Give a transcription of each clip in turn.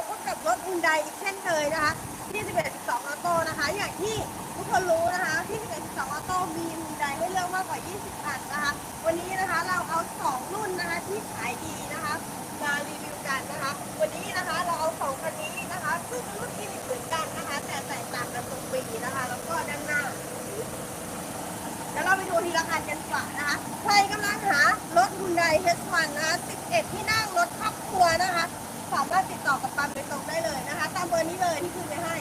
มาพบกับรถอุนไดอีกเช่นเคยนะคะที่11 12ออโต้นะคะ อย่างที่ทุกคนรู้นะคะที่11 12ออโต้มีอุนไดให้เลือกมากกว่า 20คันนะคะ วันนี้นะคะเราเอา 2 รุ่นนะคะที่ขายดีนะคะมารีวิวกันนะคะ วันนี้นะคะเราเอาสองคันนี้นะคะซึ่งเป็นรุ่นที่เหมือนกันนะคะ แต่แตกต่างกันตรงปีนะคะ แล้วก็ด้านหน้าแล้วเราไปดูทีละคันกันดีกว่านนะคะ ใครกำลังหารถ Hyundai H1 นะคะ11 ที่นั่งรถครอบ นะคะตามเบอร์นี้เลยที่ขึ้นไปให้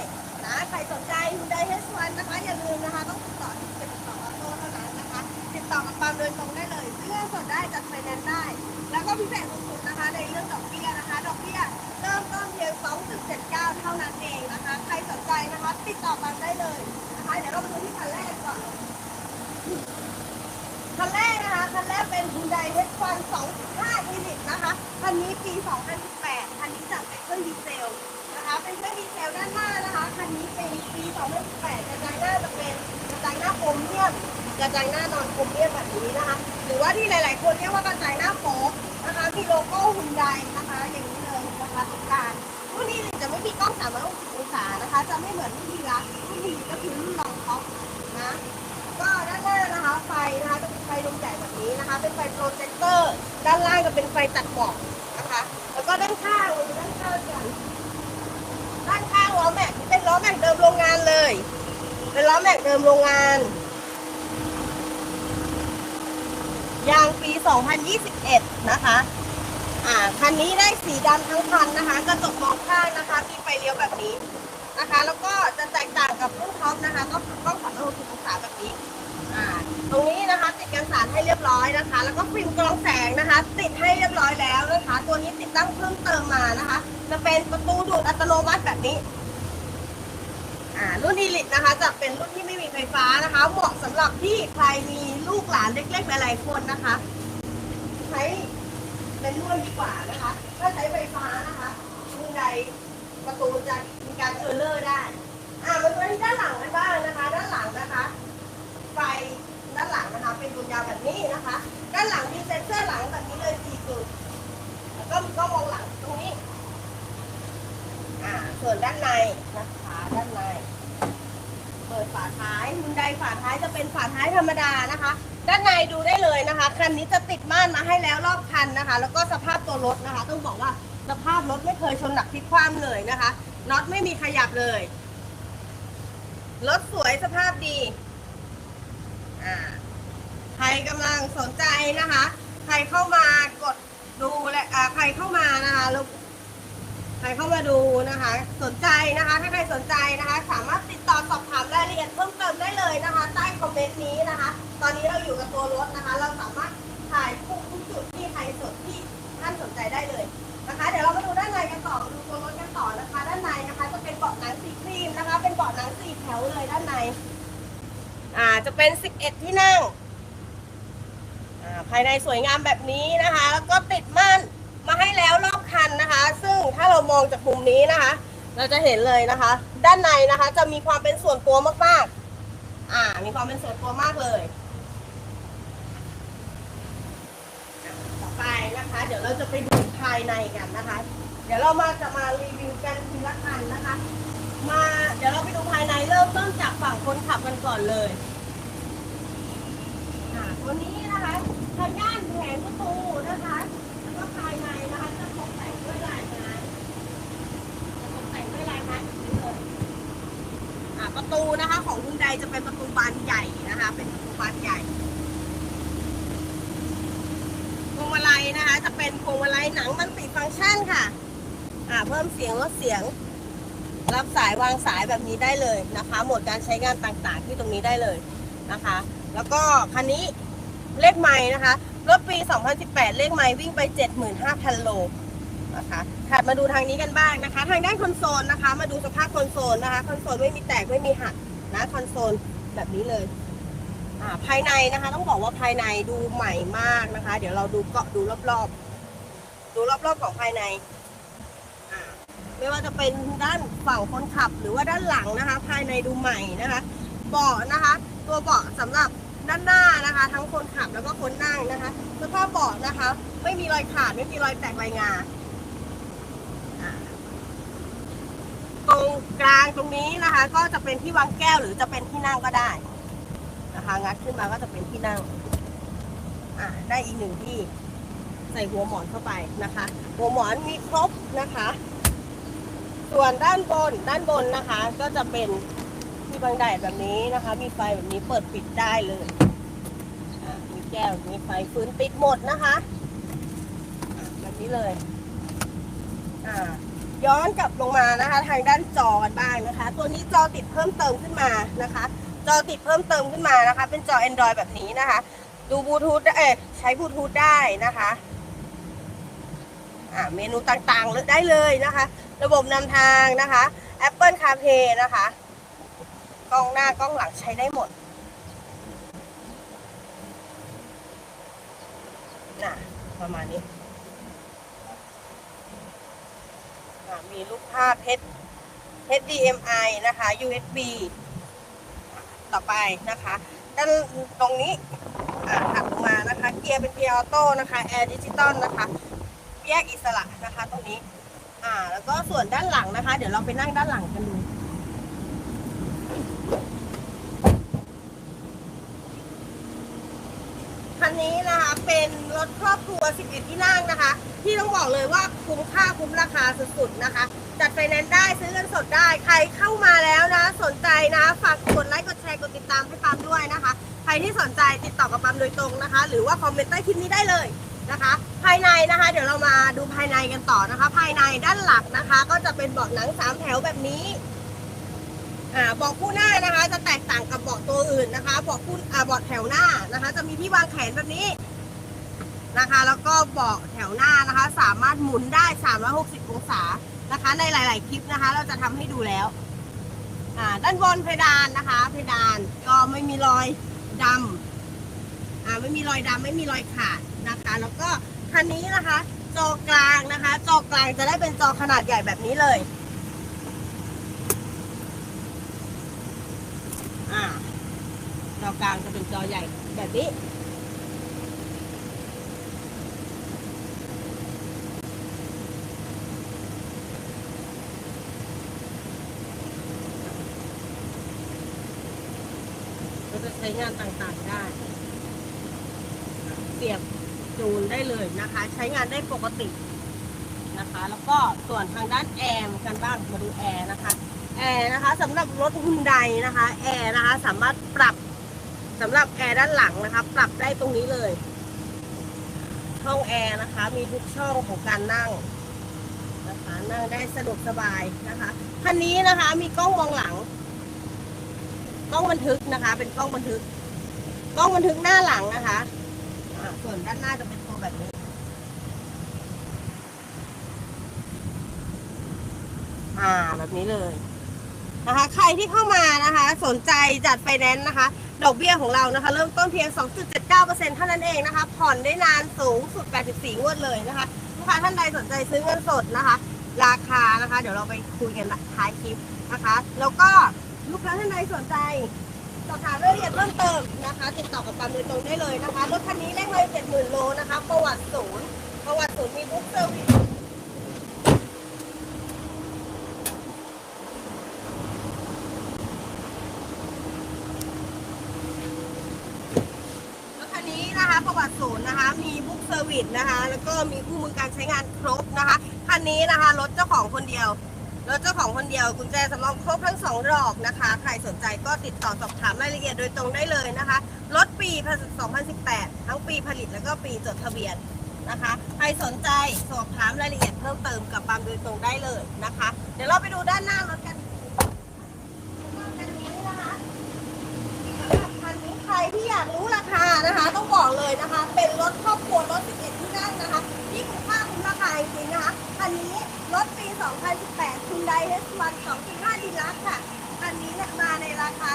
นะใครสนใจ Hyundai H1 นะคะอย่าลืมนะคะต้องติดต่อที่เป็นต่อออโต้เท่านั้นนะคะ ติดต่อกับปั๊มโดยตรงได้เลยซื้องินสดได้จัดไฟแนนซ์ได้ แล้วก็พิเศษสุดๆนะคะ ในเรื่องดอกเบี้ยนะคะ ดอกเบี้ยเริ่มต้นเพียง2.79 เท่านั้นเองนะคะ ใครสนใจนะคะติดต่อปั๊มได้เลยนะคะเดี๋ยวเรามาดูที่คันแรกก่อนคันแรกนะคะคันแรกเป็น Hyundai H1 2.5 e l i t นะคะคันนี้ปี 2018คันนี้จัดเป็นเครื่องดีเซ นี้ป็นปี2018กระจังหน้าจะเป็นกระจังหน้าโครเมียมกระจังหน้านอนโครเมียมแบบนี้นะคะ หรือว่าที่หลาย ๆ คนเรียกว่ากระจังหน้าโฟกนะคะมีโลโก้ Hyundai นะคะ อย่างนี้เลยนะคะตรงกางรุ่นนี้จะไม่มีกล้อง360องศานะคะ จะไม่เหมือนรุ่นที่รักรุ่นที่ก็คือรุ่นรองท็อปนะก็ด้านหน้านะคะไฟนะคะจะเป็นไฟดวงใหญ่แบบนี้นะคะ เป็นไฟโปรเจคเตอร์ ด้านล่างจะเป็นไฟตัดหมอกนะคะ แล้วก็ด้านข้างด้านข้างกันางล้อแม็กเป็นล้อแม็กเดิมโรงงานเลย เป็นล้อแม็กเดิมโรงงานยางปี 2021 นะคะ อ่า คันนี้ได้สีดำทั้งคันนะคะ กระจกมองข้างนะคะ มีไฟเลี้ยวแบบนี้นะคะ แล้วก็จะแตกต่างกับรุ่นท็อปนะคะ ก็คือกล้อง360องศาแบบนี้ อ่า ตรงนี้นะคะ ติดกันสารให้เรียบร้อยนะคะ แล้วก็ฟิล์มกรองแสงนะคะ ติดให้เรียบร้อยแล้วนะคะ ตัวนี้ติดตั้งเพิ่มเติมมานะคะ จะเป็นประตูดูดอัตโนมัติแบบนี้ อ่ารุ่นดีลิตนะคะจะเป็นรุ่นที่ไม่มีไฟฟ้านะคะเหมาะสำหรับที่ใครมีลูกหลานเล็กๆหลายๆคนนะคะ ใช้เป็นรุ่นดีกว่านะคะ ถ้าใช้ไฟฟ้านะคะรุ่นใดประตูจะมีการเออร์เลอร์ได้อ่ามาดูที่ด้านหลังกันบ้างนะคะ ด้านหลังนะคะไฟด้านหลังนะคะเป็นดวงยาวแบบนี้นะคะ ด้านหลังมีเซ็นเซอร์หลังแบบนี้เลยสี่จุดแล้วก็มีกล้องมองหลังตรงนี้ อ่าส่วนด้านในนะคะด้านใน ปิดฝาท้ายมุนไดฝาท้ายจะเป็นฝาท้ายธรรมดานะคะ ด้านในดูได้เลยนะคะ คันนี้จะติดม่านมาให้แล้วรอบคันนะคะ แล้วก็สภาพตัวรถนะคะ ต้องบอกว่าสภาพรถไม่เคยชนหนักพลิกคว่ำเลยนะคะ น็อตไม่มีขยับเลย รถสวยสภาพดี อ่า ใครกำลังสนใจนะคะ ใครเข้ามากดดูและอ่าใครเข้ามานะคะแล้ว ใครเข้ามาดูนะคะ สนใจนะคะ ถ้าใครสนใจนะคะ สามารถติดต่อสอบถามรายละเอียดเพิ่มเติมได้เลยนะคะ ใต้คอมเมนต์นี้นะคะ ตอนนี้เราอยู่กับตัวรถนะคะ เราสามารถถ่ายทุกทุกจุดที่ใครสนที่ท่านสนใจได้เลยนะคะ เดี๋ยวเรามาดูด้านในกันต่อดูตัวรถกันต่อนะคะ ด้านในนะคะ จะเป็นเบาะหนังสีครีมนะคะ เป็นเบาะหนังสี่แถวเลยด้านใน อ่า จะเป็น 11 ที่นั่งภายในสวยงามแบบนี้นะคะ แล้วก็ติดม่านมาให้แล้วันนะคะ ซึ่งถ้าเรามองจากมุมนี้นะคะ เราจะเห็นเลยนะคะ ด้านในนะคะ จะมีความเป็นส่วนตัวมากๆ อ่า มีความเป็นส่วนตัวมากเลยต่อไปนะคะ เดี๋ยวเราจะไปดูภายในกันนะคะ เดี๋ยวเรามาจะมารีวิวกันทีละคันนะคะ มาเดี๋ยวเราไปดูภายในเริ่มต้นจากฝั่งคนขับกันก่อนเลยอ่าตัวนี้นะคะทางด้านแผงประตูนะคะ แล้วก็ภายในนะคะ ประตูนะคะ ของคุณใดจะเป็นประตูบานใหญ่นะคะ เป็นประตูบานใหญ่พวงมาลัยนะคะ จะเป็นพวงมาลัยหนังมันติดฟังก์ชันค่ะ อ่า เพิ่มเสียงลดเสียง รับสายวางสายแบบนี้ได้เลยนะคะ โหมดการใช้งานต่างๆ ที่ตรงนี้ได้เลยนะคะ แล้วก็คันนี้เลขไม้นะคะรถปี 2018 เลขไม้วิ่งไป 75,000 โล นะคะถัดมาดูทางนี้กันบ้างนะคะ ทางด้านคอนโซลนะคะ มาดูสภาพคอนโซลนะคะ คอนโซลไม่มีแตกไม่มีหักนะคอนโซลแบบนี้เลยอ่าภายในนะคะ ต้องบอกว่าภายในดูใหม่มากนะคะ เดี๋ยวเราดูเกาะดูรอบๆ ดูรอบๆของภายในไม่ว่าจะเป็นด้านฝั่งคนขับหรือว่าด้านหลังนะคะ ภายในดูใหม่นะคะเบาะนะคะ ตัวเบาะสำหรับด้านหน้านะคะ ทั้งคนขับแล้วก็คนนั่งนะคะสภาพเบาะนะคะ ไม่มีรอยขาดไม่มีรอยแตกรายงาอ่า กลางตรงนี้นะคะ ก็จะเป็นที่วางแก้วหรือจะเป็นที่นั่งก็ได้นะคะงัดขึ้นมาก็จะเป็นที่นั่งอ่าได้อีกหนึ่งที่ใส่หัวหมอนเข้าไปนะคะ หัวหมอนมีครบนะคะ ส่วนด้านบนด้านบนนะคะ ก็จะเป็นที่บังไดแบบนี้นะคะ มีไฟแบบนี้เปิดปิดได้เลยมีแก้วมีไฟฟื้นติดหมดนะคะ แบบนี้เลยอ่า ย้อนกลับลงมานะคะ ทางด้านจอกันบ้างนะคะ ตัวนี้จอติดเพิ่มเติมขึ้นมานะคะ จอติดเพิ่มเติมขึ้นมานะคะ เป็นจอ Android แบบนี้นะคะ ดูบลูทูธได้เอ๊ใช้บลูทูธได้นะคะอ่าเมนูต่างๆเลือกได้เลยนะคะ ระบบนำทางนะคะ Apple CarPlay นะคะกล้องหน้ากล้องหลังใช้ได้หมดน่ะประมาณนี้อ่า มีรูปภาพ HDMI นะคะ USB ต่อไปนะคะด้านตรงนี้ถัดลงมานะคะ เกียร์เป็นเกียร์ออโต้นะคะแอร์ดิจิตอลนะคะ แยกอิสระนะคะตรงนี้ อ่า แล้วก็ส่วนด้านหลังนะคะ เดี๋ยวเราไปนั่งด้านหลังกันดู คันนี้นะคะ เป็นรถครอบครัว 11 ที่นั่งนะคะ ที่ต้องบอกเลยว่าคุ้มค่าคุ้มราคาสุดๆนะคะ จัดไฟแนนซ์ได้ซื้อเงินสดได้ ใครเข้ามาแล้วนะ สนใจนะ ฝากกดไลค์กดแชร์กดติดตามให้ปั๊มด้วยนะคะ ใครที่สนใจติดต่อกับปั๊มโดยตรงนะคะ หรือว่าคอมเมนต์ใต้คลิปนี้ได้เลยนะคะ ภายในนะคะ เดี๋ยวเรามาดูภายในกันต่อนะคะ ภายในด้านหลักนะคะ ก็จะเป็นเบาะหนังสามแถวแบบนี้อ่าเบาะคู่หน้านะคะ จะแตกต่างกับเบาะตัวอื่นนะคะเบาะคู่อ่าเบาะแถวหน้านะคะ จะมีที่วางแขนแบบนี้ นะคะ แล้วก็เบาะแถวหน้านะคะ สามารถหมุนได้ 360 องศานะคะ ในหลาย ๆ คลิปนะคะ เราจะทำให้ดูแล้วด้านบนเพดานนะคะ เพดานก็ไม่มีรอยดำไม่มีรอยดำไม่มีรอยขาดนะคะ แล้วก็คันนี้นะคะ จอกลางนะคะ จอกลางจะได้เป็นจอขนาดใหญ่แบบนี้เลยอ่าจอกลางจะเป็นจอใหญ่แบบนี้ จะใช้งานต่างๆได้ เสียบจูนได้เลยนะคะ ใช้งานได้ปกตินะคะ แล้วก็ส่วนทางด้านแอร์กันบ้างมาดูแอร์นะคะแอร์นะคะสำหรับรถฮุนไดนะคะแอร์นะคะสามารถปรับสำหรับแอร์ด้านหลังนะคะ ปรับได้ตรงนี้เลย ช่องแอร์นะคะ มีทุกช่องของการนั่งนะคะนั่งได้สะดวกสบายนะคะคันนี้นะคะมีกล้องมองหลัง กล้องบันทึกนะคะ เป็นกล้องบันทึก กล้องบันทึกหน้าหลังนะคะอ่าส่วนด้านหน้าจะเป็นตัวแบบนี้อ่าแบบนี้เลยนะคะ ใครที่เข้ามานะคะ สนใจจัดไฟแนนซ์นะคะ ดอกเบี้ยของเรานะคะ เริ่มต้นเพียง 2.79%เท่านั้นเองนะคะ ผ่อนได้นานสูงสุด 84 งวดเลยนะคะลูกค้าท่านใดสนใจซื้อเงินสดนะคะ ราคานะคะ เดี๋ยวเราไปคุยกันท้ายคลิปนะคะ แล้วก็ ลูกค้าท่านใดสนใจสอบถามรายละเอียดเพิ่มเติมนะคะ ติดต่อกับปั๊มโดยตรงได้เลยนะคะ รถคันนี้เลขเลย70,000โลนะคะ ประวัติศูนย์ประวัติศูนย์มีบุ๊กเซอร์วิสรถคันนี้นะคะ ประวัติศูนย์นะคะ มีบุ๊กเซอร์วิสนะคะ แล้วก็มีคู่มือการใช้งานครบนะคะ คันนี้นะคะ รถเจ้าของคนเดียว รถเจ้าของคนเดียวกุญแจสำรองครบทั้งสองดอกนะคะ ใครสนใจก็ติดต่อสอบถามรายละเอียดโดยตรงได้เลยนะคะ รถปี 2018 ทั้งปีผลิตแล้วก็ปีจดทะเบียนนะคะ ใครสนใจสอบถามรายละเอียดเพิ่มเติมกับปามโดยตรงได้เลยนะคะ เดี๋ยวเราไปดูด้านหน้ารถกันคันนี้นะคะสำหรับคันนี้ใครที่อยากรู้ราคานะคะ ต้องบอกเลยนะคะ เป็นรถครอบครัวรถ11ที่นั่งนะคะที่คุ้มค่าคุ้มราคาจริงนะคะ คันนี้รถปี 2018คุณไดเอสวัน2.5ดีลักซ์ค่ะ คันนี้เนี่ยมาในราคา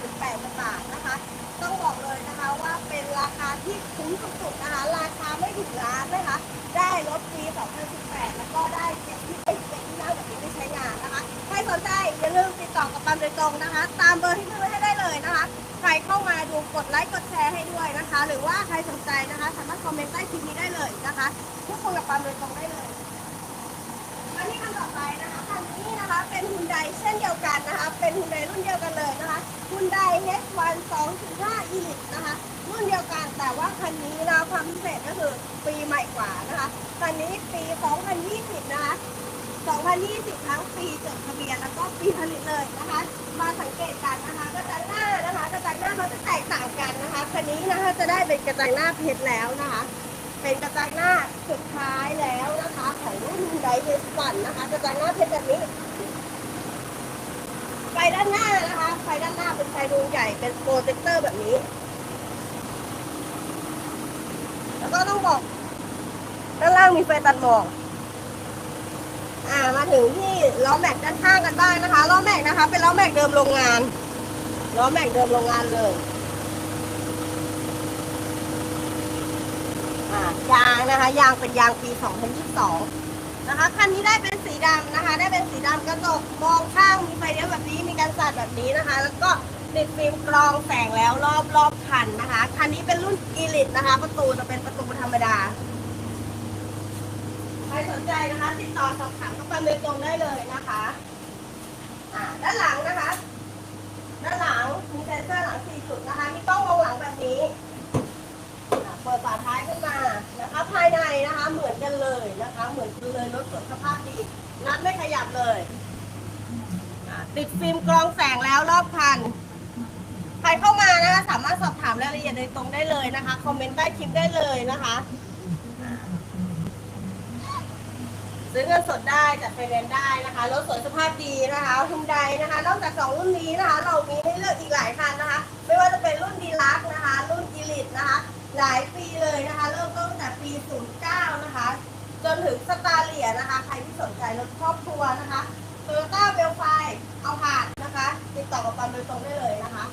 998,000 บาทนะคะ ต้องบอกเลยนะคะว่าเป็นราคาที่คุ้มสุดๆนะคะ ราคาไม่ถึงล้านนะคะ ได้รถปี 2018 แล้วก็ได้เจ็ดที่เป็นเจ็ดที่นั่งแบบนี้ได้ใช้งานนะคะ ใครสนใจอย่าลืมติดต่อกับปั๊มโดยตรงนะคะ ตามเบอร์ที่ขึ้นไว้ให้ได้เลยนะคะ รเข้ามาดูกดไลค์กดแชร์ให้ด้วยนะคะ หรือว่าใครสนใจนะคะ สามารถคอมเมนต์ใต้คลิปนี้ได้เลยนะคะทุกคนกับปั๊มโดยตรงได้เลยอันนี้คำต่อไปนะคะคันนี้นะคะเป็นฮุนไดเช่นเดียวกันนะคะ เป็นฮุนไดรุ่นเดียวกันเลยนะคะฮุนได H1 2.5 Elite นะคะรุ่นเดียวกันแต่ว่าคันนี้นะความพิเศษก็คือปีใหม่กว่านะคะคันนี้ปี 2020 นะคะ 2020 ทั้งปี กระจังหน้าเพชรแล้วนะคะ เป็นกระจังหน้าสุดท้ายแล้วนะคะของรุ่นไดเฮสปันนะคะ กระจังหน้าเพชรแบบนี้ไฟด้านหน้านะคะ ไฟด้านหน้าเป็นไฟดวงใหญ่เป็นโปรเจคเตอร์แบบนี้ แล้วก็ต้องบอก ด้านล่างมีไฟตัดหมอกอ่ามาถึงที่ล้อแม็กด้านข้างกันบ้างนะคะล้อแม็กนะคะ เป็นล้อแม็กเดิมโรงงานล้อแม็กเดิมโรงงานเลย อ่ายางนะคะ ยางเป็นยางปี 2022 นะคะ คันนี้ได้เป็นสีดำนะคะ ได้เป็นสีดำกระจกมองข้าง มีไฟเลี้ยวแบบนี้ มีการสัดแบบนี้นะคะ แล้วก็ติดฟิล์มกรองแสงแล้วรอบรอบคันนะคะ คันนี้เป็นรุ่นอีลิตนะคะ ประตูจะเป็นประตูธรรมดา ใครสนใจนะคะ ติดต่อสอบถามเข้าไปโดยตรงได้เลยนะคะอ่าด้านหลังนะคะ ด้านหลังมีเซ็นเซอร์หลัง4จุดนะคะ มีกล้องมองหลังแบบนี้อ่าเปิดฝาท้ายขึ้นมานะคะ ภายในนะคะ เหมือนกัน เหมือนกันเลยรถสวยสภาพดี นัดไม่ขยับเลย ติดฟิล์มกรองแสงแล้วรอบคัน ใครเข้ามานะคะสามารถสอบถามรายละเอียดโดยตรงได้เลยนะคะ คอมเมนต์ใต้คลิปได้เลยนะคะซื้อเงินสดได้จัดไฟแนนซ์ได้นะคะรถสวยสภาพดีนะคะฮุนไดนะคะ นอกจากสองรุ่นนี้นะคะ เรามีให้เลือกอีกหลายคันนะคะ ไม่ว่าจะเป็นรุ่นดีลักนะคะ รุ่นอีลิทนะคะ หลายปีเลยนะคะ เริ่มต้นตั้งแต่ปี 09 นะคะ จนถึงสตาร์เลียนะคะ ใครที่สนใจรถครอบครัวนะคะโตโยต้าเวลไฟเอาผ่านนะคะ ติดต่อกับปันโดยตรงได้เลยนะคะ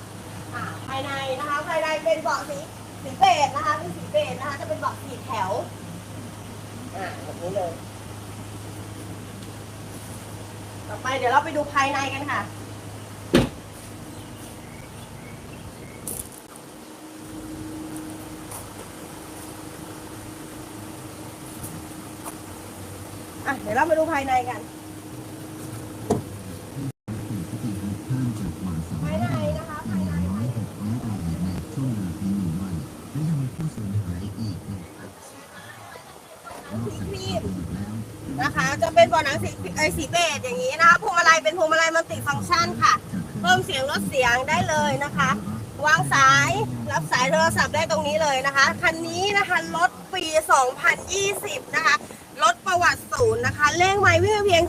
ภายในนะคะ ภายในเป็นเบาะสีสีเบจนะคะเป็นสีเบจนะคะ จะเป็นเบาะสีแถวอ่าแบบนี้เลย ต่อไปเดี๋ยวเราไปดูภายในกันค่ะ อะเดี๋ยวเรามาดูภายในกันภายในนะคะภายในร้อยหกร้อยรายในช่วงปีหนึ่งวันะยังมีผู้สูญหายอีกหนึ่งพันนอกจากนี้แล้วนะคะ จะเป็นบาะหนังสีไอสีเบจอย่างนี้นะคะพวงมาลัยเป็นพวงมาลัยมัลติฟังก์ชันค่ะ เพิ่มเสียงลดเสียงได้เลยนะคะ วางสายรับสายโทรศัพท์ได้ตรงนี้เลยนะคะ คันนี้นะคะรถปี 2020 นะคะ วัติศูนย์นะคะ เลขไม้วิ่งเพียง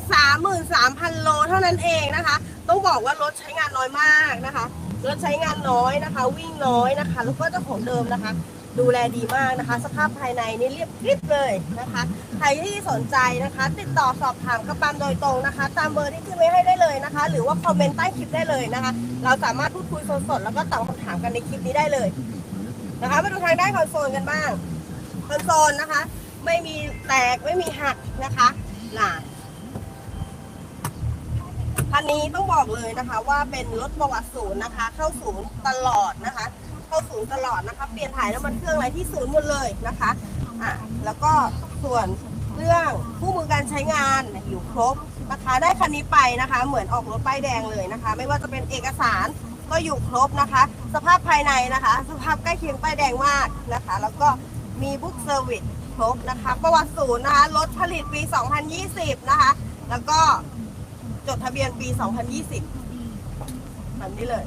33,000 โลเท่านั้นเองนะคะ ต้องบอกว่ารถใช้งานน้อยมากนะคะ รถใช้งานน้อยนะคะ วิ่งน้อยนะคะ แล้วก็เจ้าของเดิมนะคะ ดูแลดีมากนะคะ สภาพภายในนี่เรียบกริบเลยนะคะ ใครที่สนใจนะคะ ติดต่อสอบถามกับปามโดยตรงนะคะ ตามเบอร์ที่ขึ้นไว้ให้ได้เลยนะคะ หรือว่าคอมเมนต์ใต้คลิปได้เลยนะคะ เราสามารถพูดคุยสดๆแล้วก็ตอบคำถามกันในคลิปนี้ได้เลยนะคะมาดูทางด้านคอนโซลกันบ้างคอนโซลนะคะ ไม่มีแตกไม่มีหักนะคะน่ะคันนี้ต้องบอกเลยนะคะ ว่าเป็นรถประวัติศูนย์นะคะ เข้าศูนย์ตลอดนะคะ เข้าศูนย์ตลอดนะคะ เปลี่ยนถ่ายน้ำมันเครื่องอะไรที่ศูนย์หมดเลยนะคะอะแล้วก็ส่วนเรื่องคู่มือการใช้งานอยู่ครบนะคะได้คันนี้ไปนะคะ เหมือนออกรถป้ายแดงเลยนะคะ ไม่ว่าจะเป็นเอกสารก็อยู่ครบนะคะ สภาพภายในนะคะ สภาพใกล้เคียงป้ายแดงมากนะคะ แล้วก็มีบุ๊กเซอร์วิส ครบนะคะ ประวัติศูนย์นะคะรถผลิตปี 2020 นะคะ แล้วก็จดทะเบียนปี 2020แบบนี้เลย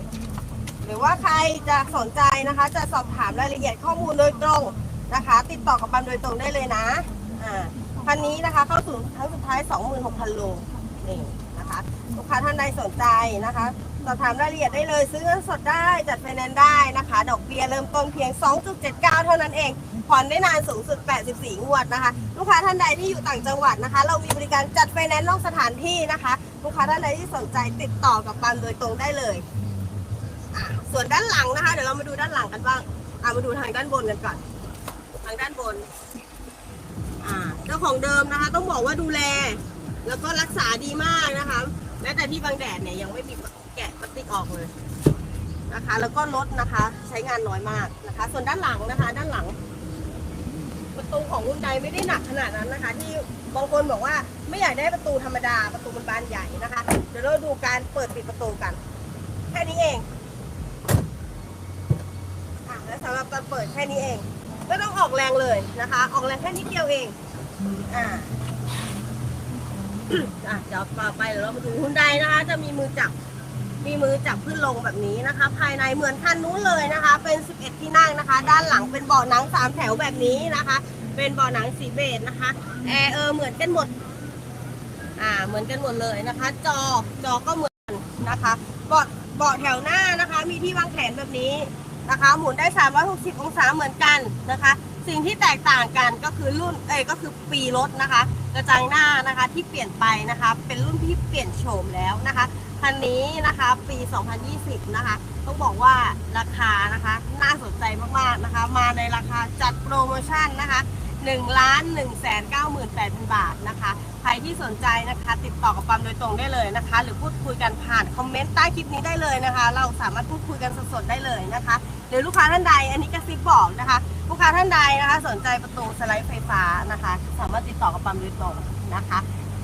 หรือว่าใครจะสนใจนะคะ จะสอบถามรายละเอียดข้อมูลโดยตรงนะคะ ติดต่อกับปันโดยตรงได้เลยนะอ่าคันนี้นะคะเข้าสู่ครั้งสุดท้าย 26,000 โลนี่นะคะลูกค้าท่านใดสนใจนะคะสอบถามรายละเอียดได้เลย ซื้อเงินสดได้จัดไฟแนนซ์ได้นะคะ ดอกเบี้ยเริ่มต้นเพียง 2.79 เท่านั้นเอง ผ่อนได้นานสูงสุด 84 งวดนะคะ ลูกค้าท่านใดที่อยู่ต่างจังหวัดนะคะ เรามีบริการจัดไฟแนนซ์นอกสถานที่นะคะ ลูกค้าท่านใดที่สนใจติดต่อกับปันโดยตรงได้เลยส่วนด้านหลังนะคะ เดี๋ยวเรามาดูด้านหลังกันบ้างอ่ามาดูทางด้านบนกันก่อน ทางด้านบนอ่าเจ้าของเดิมนะคะ ต้องบอกว่าดูแล แล้วก็รักษาดีมากนะคะแม้แต่ที่บางแดดเนี่ยยังไม่มีแกะพลาสติกออกเลยนะคะ แล้วก็รถนะคะใช้งานน้อยมากนะคะ ส่วนด้านหลังนะคะ ด้านหลัง ประตูของรุ่นใดไม่ได้หนักขนาดนั้นนะคะ ที่บางคนบอกว่าไม่อยากได้ประตูธรรมดาประตูมันบานใหญ่นะคะ เดี๋ยวเราดูการเปิดปิดประตูกัน แค่นี้เองอะและสำหรับการเปิดแค่นี้เองไม่ต้องออกแรงเลยนะคะ ออกแรงแค่นิดเดียวเองอ่าอะเดี๋ยวต่อไปเดี๋ยวเรามาดูฮุนไดนะคะ จะมีมือจับ มีมือจับขึ้นลงแบบนี้นะคะ ภายในเหมือนคันนู้นเลยนะคะ เป็น 11 ที่นั่งนะคะ ด้านหลังเป็นเบาะหนังสามแถวแบบนี้นะคะ เป็นเบาะหนังสีเบจนะคะแอร์เออเหมือนกันหมดอ่าเหมือนกันหมดเลยนะคะ จอจอก็เหมือนกันนะคะเบาะเบาะแถวหน้านะคะ มีที่วางแขนแบบนี้นะคะ หมุนได้ 360 องศาเหมือนกันนะคะ สิ่งที่แตกต่างกันก็คือรุ่นเอ้ยก็คือปีรถนะคะ กระจังหน้านะคะที่เปลี่ยนไปนะคะ เป็นรุ่นที่เปลี่ยนโฉมแล้วนะคะคันนี้นะคะปี 2020 นะคะ ต้องบอกว่าราคานะคะน่าสนใจมากๆนะคะ มาในราคาจัดโปรโมชั่นนะคะ1ล้าน1แสน98,000 บาทนะคะ ใครที่สนใจนะคะติดต่อกับปั๊มโดยตรงได้เลยนะคะ หรือพูดคุยกันผ่านคอมเมนต์ใต้คลิปนี้ได้เลยนะคะ เราสามารถพูดคุยกันสดๆได้เลยนะคะ หรือลูกค้าท่านใดอันนี้กระซิบบอกนะคะ ลูกค้าท่านใดนะคะ สนใจประตูสไลด์ไฟฟ้านะคะ สามารถติดต่อกับปั๊มโดยตรงนะคะ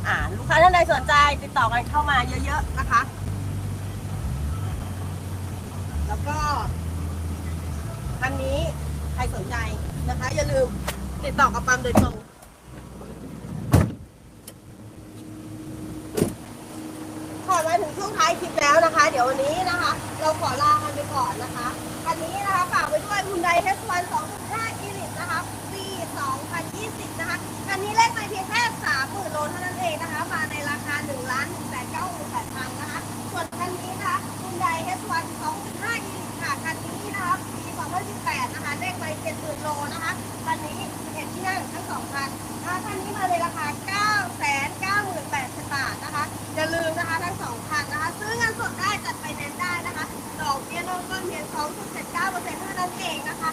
อ่าลูกค้าท่านใดสนใจติดต่อกันเข้ามาเยอะๆนะคะ แล้วก็คันนี้ใครสนใจนะคะ อย่าลืมติดต่อกับปั๊มโดยตรงขอมาถึงช่วงท้ายคลิปแล้วนะคะ เดี๋ยววันนี้นะคะ เราขอลากันไปก่อนนะคะคันนี้นะคะฝากไว้ด้วยคุณไดเทสวัน2.5อีลิ โลเท่านั้นเองนะคะ มาในราคา1 1 9 8 0 0 0นะคะส่วนคันนี้นะคะคุณไดเอสวัน2.5ยูนิตค่ะคันนี้นะคะปี2018นะคะเลขไป70,000โลนะคะคันนี้เห็นที่นั่งทั้งสองคันนะคะคันนี้มาในราคา 9 9 8 0 0 0บาทนะคะอย่าลืมนะคะทั้งสองคันนะคะซื้อเงินสดได้จัดไปแนนซ์ได้นะคะดอกเบี้ยเริ่มต้นเพียง2.79%เท่านั้นเองนะคะ